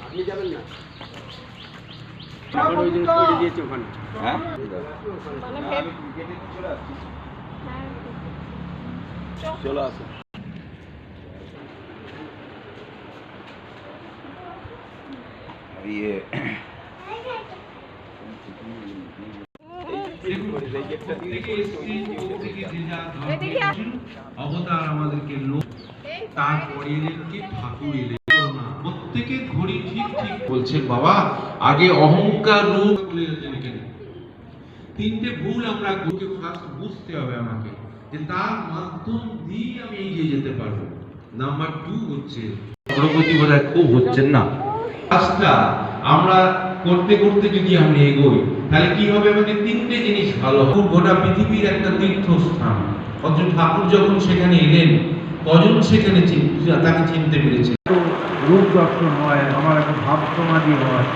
আপনি যাবেন না? এখন ওই জিনিস করে দিয়েছে ওখানে। হ্যাঁ? মানে চলে আসো। ইয়ে। অবতার আমাদেরকে লোক তারপরে এলেন কি ঠাকুর এলেন প্রত্যেকে ঘড়ি ঠিক ঠিক বলছেন, বাবা, আগে অহংকার রূপ তিনটে ভুল আমরা গুরুকে ফার্স্ট বুঝতে হবে আমাকে যে তার মাধ্যম দিয়ে আমি এগিয়ে যেতে পারব। নাম্বার টু হচ্ছে অগ্রগতি খুব হচ্ছেন না। আমরা করতে করতে যদি আমি এগোই, তাহলে কি হবে আমাদের তিনটে জিনিস ভালো। গোটা পৃথিবীর একটা তীর্থস্থান। অথচ ঠাকুর যখন সেখানে এলেন কজন সেখানে তাকে চিনতে পেরেছে? রূপ দর্শন হয় আমার একটা ভাব হয়।